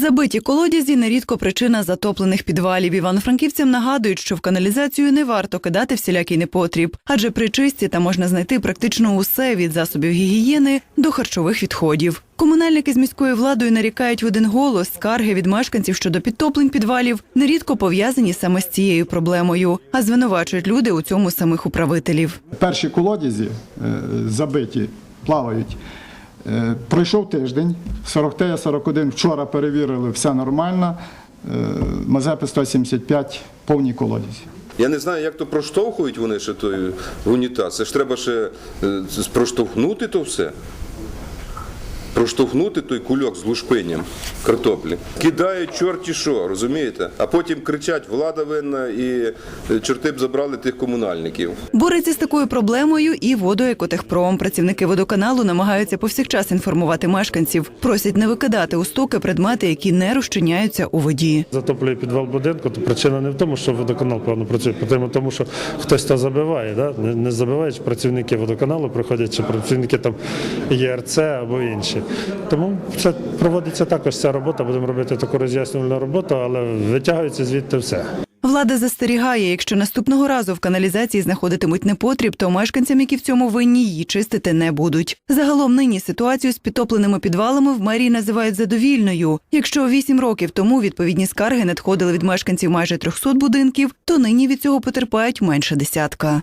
Забиті колодязі нерідко причина затоплених підвалів. Івано-франківцям нагадують, що в каналізацію не варто кидати всілякий непотріб, адже при чисті там можна знайти практично усе від засобів гігієни до харчових відходів. Комунальники з міською владою нарікають в один голос скарги від мешканців щодо підтоплень підвалів нерідко пов'язані саме з цією проблемою, а звинувачують люди у цьому самих управителів. Перші колодязі е, забиті, плавають. Е, Пройшов тиждень, 40Т-41 вчора перевірили, все нормально. Е, Мазепи 175 повній колодязі. Я не знаю, як то проштовхують вони ще той унітаз. Це ж треба ще е, проштовхнути то все. Проштовхнути той кульок з лушпинням картоплі. Кидають чорті що, розумієте? А потім кричать, влада винна і е, чорти б забрали тих комунальників. Бореться з такою проблемою і водоекотехпром. Працівники водоканалу намагаються повсякчас інформувати мешканців. Просять не викидати у стоки предмети, які не розчиняються у воді. затоплює підвал будинку, то причина не в тому, що водоканал певно працює, в тому, що хтось то забиває. Да? Не, не забивають працівники водоканалу, приходять чи працівники там ЄРЦ або інші. Тому це проводиться також ця робота. Будемо робити таку роз'яснювальну роботу, але витягується звідти все. Влада застерігає, якщо наступного разу в каналізації знаходитимуть непотріб, то мешканцям, які в цьому винні, її чистити не будуть. Загалом нині ситуацію з підтопленими підвалами в мерії називають задовільною. Якщо вісім років тому відповідні скарги надходили від мешканців майже 300 будинків, то нині від цього потерпають менше десятка.